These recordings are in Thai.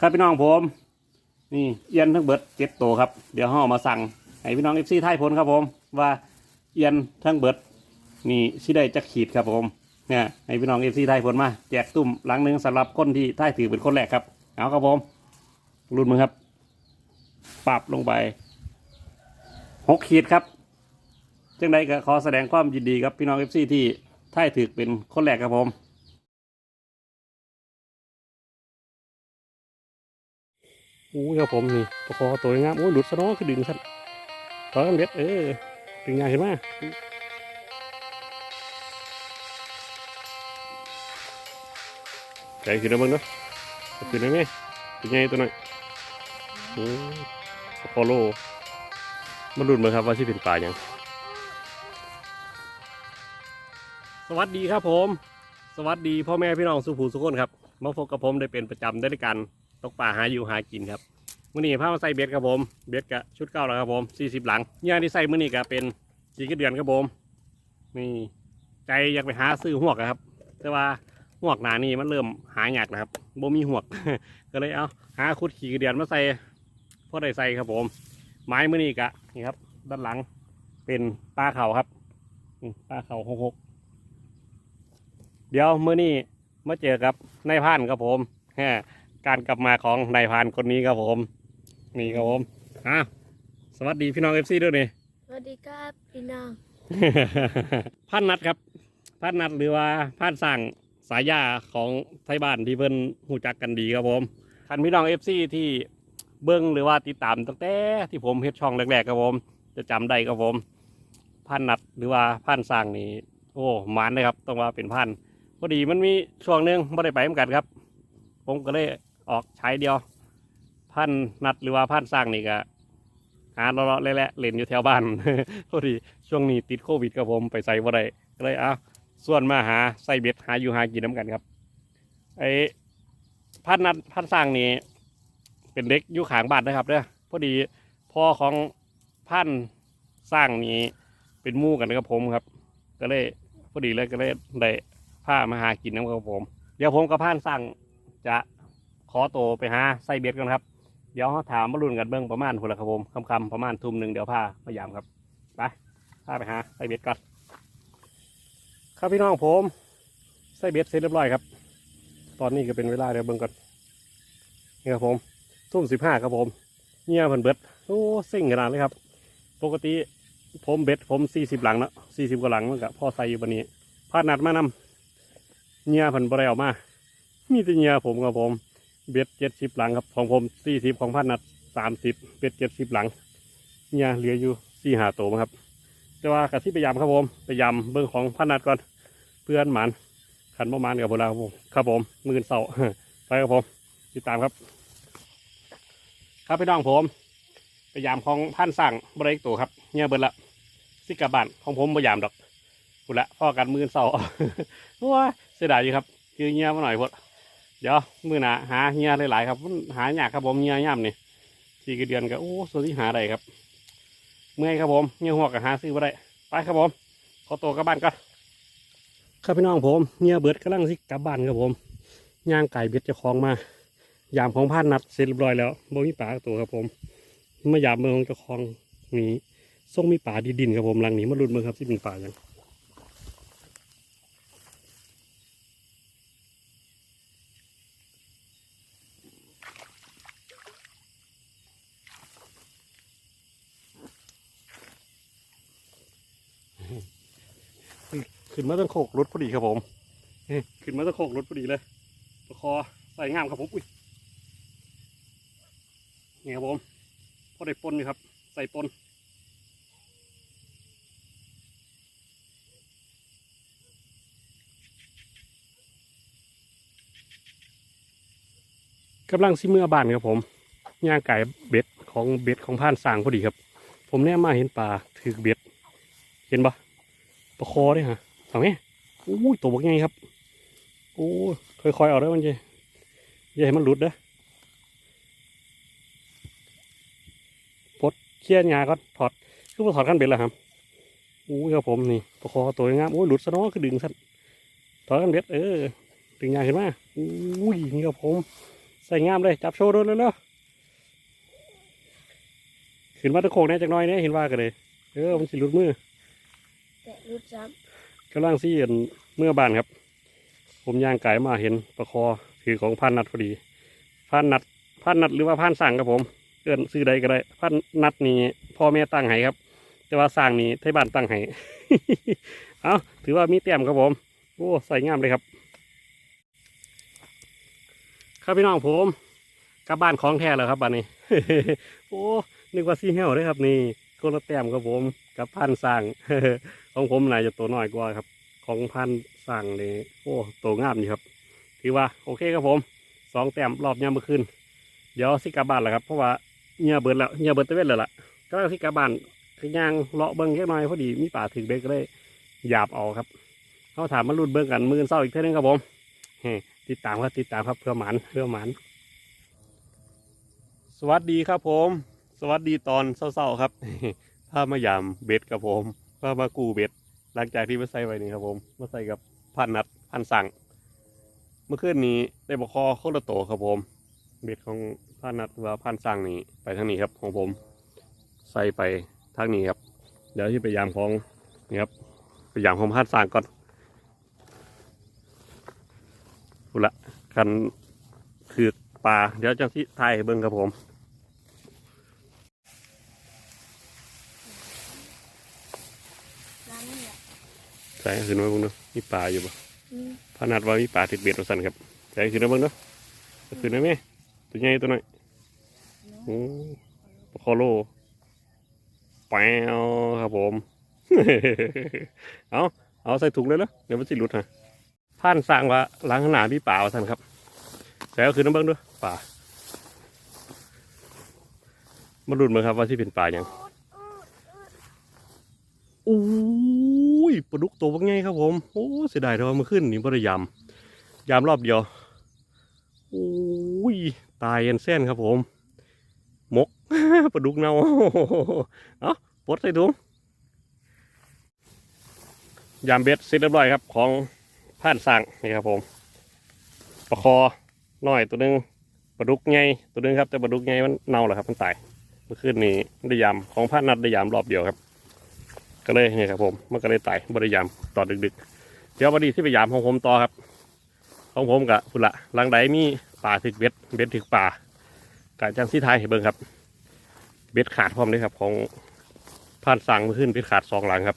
ครับพี่น้องผม นี่เอียนทั้งเบิดเจ็ดตัวครับ เดี๋ยวห่อมาสั่งให้พี่น้องเอฟซีไทยพลครับผม ว่าเอียนทั้งเบิด นี่ชิได้จะขีดครับผมเนี่ยให้พี่น้องเอฟซีไทยพลมาแจกตุ่มหลังหนึ่งสำหรับคนที่ไทยถือเป็นคนแรกครับ เอาครับผม รุ่นมือครับ ปรับลงไปหกขีดครับจังใดก็ขอแสดงความยินดีครับพี่น้องเอฟซีที่ไทยถือเป็นคนแรกครับผม อ้ยครับผมนี่ประคอตัวงามโอ้ยหลุดซะน้อคือดึงสั้นถอยกันเล็ดเออดึงง่ายขึ้นมใจขึ้นแล้วมึงเนาะขึ้นได้ไหมเป็นไงตัวหน่อยโอ้ประคอโลมาดูมาครับว่าที่เป็นปลาอย่างสวัสดีครับผม สวัสดีพ่อแม่พี่น้องสุภูสุขคนครับมาพบกับผมได้เป็นประจำได้ด้วยกัน ตกปลาหาอยู่หากินครับมื้อนี้พามาใส่เบ็ดครับผม เบ็ดกะชุดเก่าแล้วครับผม40หลังย่างที่ใส่มื้อนี้ก็เป็นสีกระเดือนครับผม นี่ใจอยากไปหาซื้อหวกอะครับ แต่ว่าหวกหนานี่มันเริ่มหายากนะครับบ่มีหวก ก็เลยเอาหาคุดขี่กระเดือนมาใส่พอได้ใส่ครับผม ไม้มื้อนี้กะนี่ครับ ด้านหลังเป็นปลาเข่าครับปลาเข่าหกหกเดี๋ยวมื้อนี้มาเจอกับนายพานครับผมแฮ การกลับมาของนายพรานคนนี้ครับผม นี่ครับผมอะสวัสดีพี่น้องเอฟซีด้วยนี่สวัสดีครับพี่น้องพันนัดครับพันนัดหรือว่าพันสั่งสายยาของไทยบ้านที่เพิ่นหูจักกันดีครับผมท่านพี่น้องเอฟซีที่เบิ้งหรือว่าติดตามตั้งแต่ที่ผมเฮ็ดช่องแรกๆครับผม จะจำได้ครับผมพันนัดหรือว่าพันสั่งนี่โอ้หมานเลยครับต้องว่าเป็นพันพอดีมันมีช่วงหนึงไม่ได้ไปเหมือนกันครับ ผมก็เลย ออกใช้เดียว พันนัดหรือว่าพันสร้างนี่ก็หาเลาะๆแหละเล่นอยู่แถวบ้านพอดีช่วงนี้ติดโควิดกับผมไปใส่บ่ได้ก็เลยเอาส่วนมาหาใส่เบ็ดหาอยู่หากินน้ำกันครับ ไอ้พันนัดพันสร้างนี่เป็นเด็กอยู่ขางบ้านนะครับเด้อพอดีพ่อของพันสร้างนี้เป็นมู่กันกับผมครับ ก็เลยพอดีเลยก็เลยได้พามาหากินน้ำกับผม เดี๋ยวผมกับพันสร้างจะ ขอโตไปหาไส้เบ็ดกันครับ เดี๋ยวเขาถามมารุ่นกันเบื้องประมาณคนละครับผมคำๆประมาณทุ่มหนึ่งเดี๋ยวพาพยายามครับไปพาไปหาไส้เบ็ดกันครับพี่น้องผมไส้เบ็ดเสร็จเรียบร้อยครับ ตอนนี้ก็เป็นเวลาเดี๋ยวเบิ่งก่อนนี่ครับผมทุ่มสิบห้าครับผมเงียบเพิ่นเบ็ดโอ้ซิ่งขนาดเลยครับ ปกติผมเบ็ดผมสี่สิบหลังแล้วสี่สิบกว่าหลังมันก็พ่อใส่อยู่บันนี้พาดนัดมานำเงียเพิ่นบ่ได้เออกมามีแต่เงียผมครับผม เบ็ดเจ็ดสิบหลังครับ ของผมสี่สิบของพันนัดสามสิบเบ็ดเจ็ดสิบหลัง เนี่ยเหลืออยู่สี่หาตัวครับ แต่ว่ากะที่พยายามครับผมพยายามเบิ้งของพันนัดก่อนเพื่อนหมันขันประมาณกับเวลาครับผมครับผมมือเสาไปครับผมติดตามครับ ครับพี่น้องผมพยายามของพันสั่งบริกตัวครับ เนี่ยเบิดละสิกลับบ้านของผมพยายามดอกกุละพ่อกันมือเสาว้าเสียดายอยู่ครับคือเงี้ยมาหน่อยพด เดี๋ยวมือหนาหาเฮียหลายๆครับมันหายากครับผมเฮียย่ำนี่สี่กระเดือนก็โอ้ส่วนที่หาได้ครับ เมื่อยครับผมเฮียหัวกับหาซื้อมาได้ไปครับผมขอตัวกลับบ้านก่อนครับพี่น้องผมเฮียเบิดกำลังสิกลับบ้านครับผมย่างไก่เบ็ดจะคลองมายามของพันนัดเสร็จเรียบร้อยแล้วบ่มีปลาตัวครับผมมายามเมืองของเจ้องนี้ส่งมีป่าดีดินครับผมหลังนี้มาลุ้นเมืองครับที่เป็นป่าอย่าง ขึ้นมาต้องโขกรถพอดีครับผมเฮ้ยขึ้นมาต้องโขกรถพอดีเลยประคอใส่งามครับผมอุ้ยนี่ครับผมพอได้ปนอยู่ครับ ใส่ปนกำลังซิเมื่อบ้านครับผมย่างไก่เบ็ดของเบ็ดของผ่านสร้างพอดีครับ ผมเนี่ยมาเห็นปลาถือเบ็ด เห็นปะประคอด้วยฮะ เอาไหมโอ้ยตัวบักไงครับโอ้ยค่อยๆเอาได้อมันจะอย่าให้มันหลุดเด้อปลดเคลียร์งาก็ถอดคือมาถอดขั้นเบ็ดแล้วครับโอ้ยครับผมนี่ประคอตัวงามโอ้ยหลุดซะน้อคือดึงสั้นถอดขั้นเบ็ดเออดึงงาขึ้นมาโอ้ยนี่ครับผมใส่งามเลยจับโชว์ด้วยเร็วขึ้นมาตะโคงแน่จักน้อยเนี่ยเห็นว่ากันเลยเออมันสิหลุดมือแต่รู้จ กำลังซี่เห็นเมื่อบานครับ ผมย่างไก่มาเห็นประคอถือของพันนัดพอดีพันนัดพันนัดหรือว่าพันสั่งครับผมเอื้นซื้อใดก็ได้พันนัดนี่พ่อแม่ตั้งให้ครับ แต่ว่าสั่งนี่ไทยบ้านตั้งให้เอาถือว่ามีแต้มครับผมโอ้ใส่งามเลยครับ ครับพี่น้องผมกลับบ้านของแท้แล้วครับบ้านนี้ โอ้นึกว่าซีเฮลเลยครับนี่ คนละแต้มครับผมกับพันสั่งของผมน่าจะตัวน้อยกว่าครับ ของพันสั่งนี่โอ้ตัวงามอยู่ครับถือว่าโอเคครับผมสองแต้มรอบยามเมื่อคืนเดี๋ยวสิกลับบ้านแล้วครับเพราะว่าเหงื่อเบิดแล้วเหงื่อเบิดตะเวนเลยล่ะก็สิกลับบ้านคือย่างเลาะเบิ้งแค่น้อยพอดีมีป่าถึงเบรกก็เลยหยาบเอาครับเขาถามมาลุ้นเบิ้งกันมือเศร้าอีกเท่านึงครับผมเฮ้ติดตามครับติดตามครับเพื่อหมันเพื่อหมันสวัสดีครับผม สวัสดีตอนเศร้าๆครับพามายามเบ็ดครับผมพามากูเบ็ด หลังจากที่มาใส่ไว้นี่ครับผมมาใส่กับพันนัดพันสั่ง เมื่อคืนนี้ได้บคอโคตรโตครับผม เบ็ดของพันนัดว่าพันสั่งนี่ไปทางนี้ครับของผม ใส่ไปทางนี้ครับ เดี๋ยวที่ไปยามของนี่ครับไปยามของพันสั่งก่อนพูละกันคือปลาเดี๋ยวจะที่ไทยเบิ้งครับผมำร้านนี่แหละ ใส่ขึ้นมาเบิ้งเนาะมีปลาอยู่ปะอืมพนัดว่ามีปลาติดเบ็ดเราสั่นครับใส่ขึ้นมาเบิ้งเนาะเอาขึ้นได้ไหมตัวใหญ่ตัวน้อยโอ้ปลาคอโลแปวครับผม เอาเอาใส่ถุงเลยเนาะเดี๋ยวมันสิหลุดฮะผ่านสร้างว่าล้างข้างหน้ามีปลาว่าสั่นครับใส่เอาขึ้นน้ำเบิ้งด้วยปลามาดูมาครับว่าที่เป็นปลาอย่างโอ้ย ปลาดุกตัวว่าไงครับผม โอ้เสียดายแต่ามื่อคืนนี่บ่ได้ยำยำรอบเดียว โอ้ย ตายยันเส้นครับผม มกปลาดุกเน่าเอ้าปลดใส่ถุงยำเบ็ดเสร็จเรียบร้อยครับ ของผ่านสั่งนี่ครับผมปลาคอน้อยตัวหนึงปลาดุกไงตัวหนึงครับแต่ปลาดุกไงมันเน่าแล้วครับมันตายเมื่อคืนนี้ได้ยำของผ่านนัดได้ยำรอบเดียวครับ ก็เลยเนี่ยครับผมมันก็เลยไต่บริยามต่อดึกๆ เดี๋ยววันนี้ที่ไปยามของผมต่อครับ ของผมกับพุ่นละหลังใดมีป่าถึกเบ็ดเบ็ดถึกป่ากะจังซี่ไทยให้เบิ่งครับ เบ็ดขาดพร้อมเลยครับ ของผ่านสั่งมาขึ้นเบ็ดขาดสองหลังครับ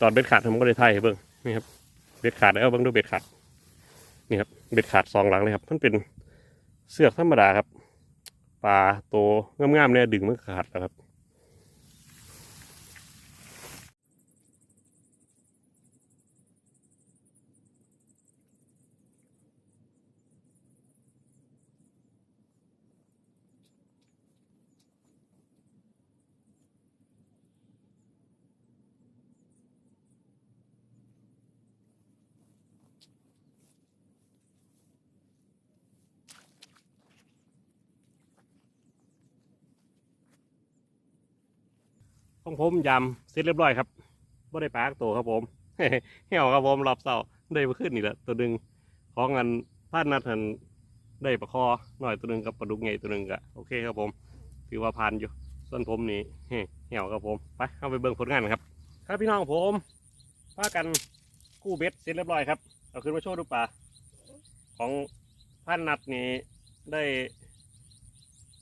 ตอนเบ็ดขาดผมก็เลยไทายให้เบิ่งนี่ครับเบ็ดขาดแล้วเบิ่งดูเบ็ดขาดนี่ครับเบ็ดขาดสองหลังเลยครับ มันเป็นเสือกธรรมดาครับปลาโตงามๆเนี่ยดึงมันขาดแล้วครับ ของผมยำเสร็จเรียบร้อยครับบ่ได้ปลาอักตัวครับผมเหี่ยวครับผมรอบเสาได้มาขึ้นนี่แหละตัวหนึ่งของอันพาดนัดหันได้ปลาคอหน่อยตัวหนึ่งกับปลาดุกไงตัวหนึ่งก็โอเคครับผมถือว่าผ่านอยู่ส่วนผมนี่เหี่ยวครับผมไปเอาไปเบิ่งผลงานครับ ครับพี่น้องผมพากันกู้เบ็ดเสร็จเรียบร้อยครับเอาขึ้นมาโชว์ดูปลาของพันนัดนี่ได้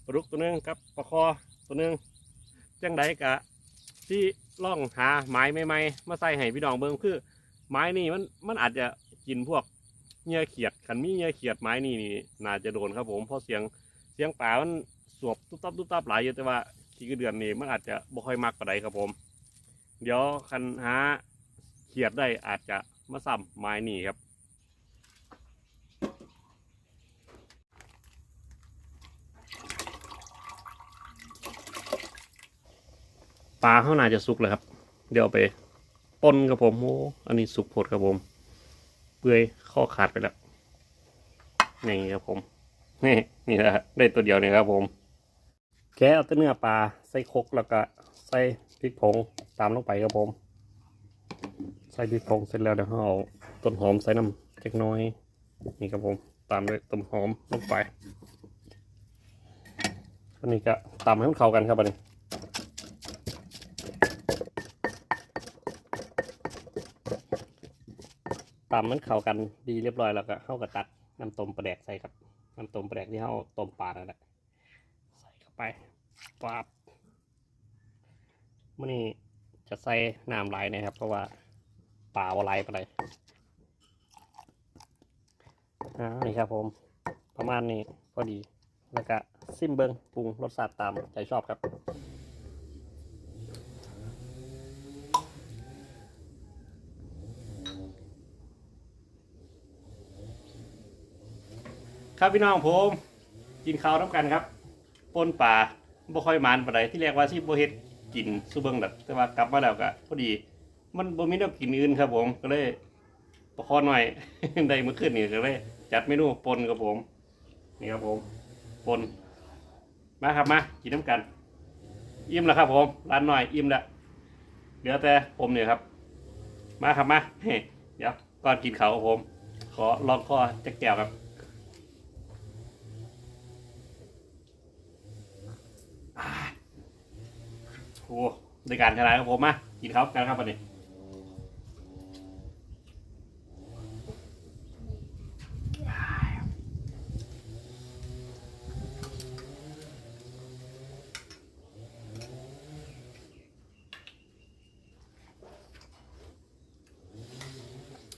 ปลาดุกตัวหนึ่งกับปลาคอตัวหนึ่งจังไดกะ ที่ล่องหาไม้ใหม่ๆมาใส่ให้พี่น้องเบิ่งคือ ไม้นี่มันมันอาจจะกินพวกเหงื่อเขียดขันมีเหงื่อเขียดไม้นี่นี่น่าจะโดนครับผมเพราะเสียงเสียงป่ามันสวบตุ๊บตับตุ๊บตับหลายอยู่แต่ว่าขี้กระเดือนนี่มันอาจจะบ่ค่อยมักปาใดครับผม เดี๋ยวคันหาเขียดได้อาจจะมาซ้ำไม้นี่ครับ ลาเขาน่าจะสุกเลยครับ เดี๋ยวไปปนครับผมโอ้อันนี้สุกโพดครับผม เปื่อยข้อขาดไปแล้วนี่ครับผมนี่นี่นะได้ตัวเดียวเนี่ยครับผม แกะเอาแต่เนื้อปลาใส่คกแล้วก็ใส่พริกผงตามลงไปครับผม ใส่พริกผงเสร็จแล้วเดี๋ยวเราเอาต้นหอมใส่น้ำเล็กน้อย นี่ครับผม ตามด้วยต้นหอมลงไปอันนี้ก็ตำให้มันเข้ากันครับอันนี้ ตำมันเข้ากันดีเรียบร้อยแล้วก็เข้ากับตักน้ำต้มปลาแดกใส่ครับน้ำต้มปลาแดกที่เข้าต้มปลานั่นแหละใส่เข้าไปปั๊บมื่อนี้จะใส่น้ำลายนะครับ เพราะว่าปลาว่าไหลไปเลยอ่านี่ครับผม ประมาณนี้พอดี แล้วก็ซิมเบิงปรุงรสชาติตามใจชอบครับ ครับพี่น้องผมกินข้าวน้ำกันครับปนป่าบ่ค่อยมานปานใดที่เรียกว่าที่บ่เฮ็ดกินซุเบิงดัดแต่ว่ากลับมาแล้วก็พอดี มันบ่มีแนวกินอื่นครับผมก็เลยประคอหน่อย ได้เมื่อคืนนี่ก็เลยจัดเมนูปนครับผม นี่ครับผมปนมาครับมากินน้ำกัน อิ่มแล้วครับผมร้านหน่อยอิ่มแล้วเหลือแต่ผมเนี่ยครับ มาครับมาเฮ้เดี๋ยวก่อนกินเขาวผม ขอลองคอจักแก้วครับ โอ้ในการขนาดครับผมมากินข้าวกันครับวันนี้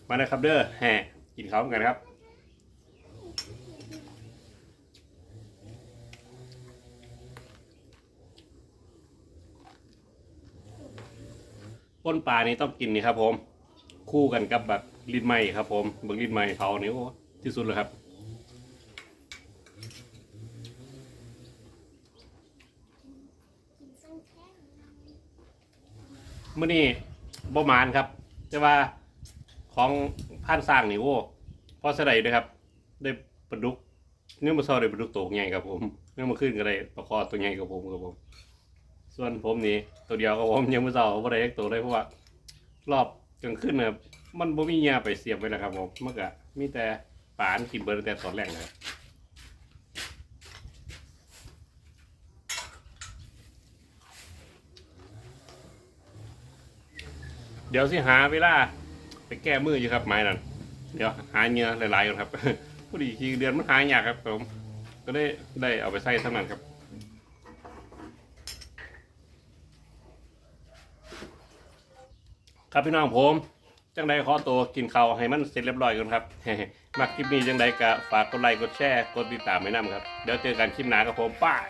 มาเลยครับเด้อแห่กินเข้ากันครับ นปลานี่ต้องกินนี่ครับ ผม คู่กันกับแบบลิ้นไหมครับ ผมบิกลิ้นไหมเขานี่โอ้ที่สุดเลยครับมื่อนี้บ่มานครับ แต่ว่าของผ่านสร้างนี่โอ้พอสไดด้วยครับ ได้ปลาดุกเนื้อมาซอได้ปลาดุกตัวใหญ่ครับผมเนื้อมาขึ้นก็ได้ปลาคอตัวใหญ่ครับผมครับผม ส่วนผมนี่ตัวเดียวครับผมยังไม่เศร้าบ่ได้เล็กตัวเลยเพราะว่ารอบกลางคืนเนี่ยมันบ่มีเงียไปเสียบไว้แล้วครับผมมันก็มีแต่ปานกินเบอร์แต่ตอนแรกนะเดี๋ยวสิหาเวลาไปแก้มืออยู่ครับไม้นั่นเดี๋ยวหาเนื้อหลายๆก่อนครับพอดีทีเดือนมันหายากครับผมก็ได้ได้เอาไปใส่ทั้งนั้นครับ ครับพี่น้องผม จังใดขอตัวกินข้าวให้มันเสร็จเรียบร้อยกันครับมักคลิปนี้จังใดก็ฝากกดไลค์กดแชร์กดติดตามไว้นำครับ เดี๋ยวเจอกันคลิปหน้ากับผมป้าย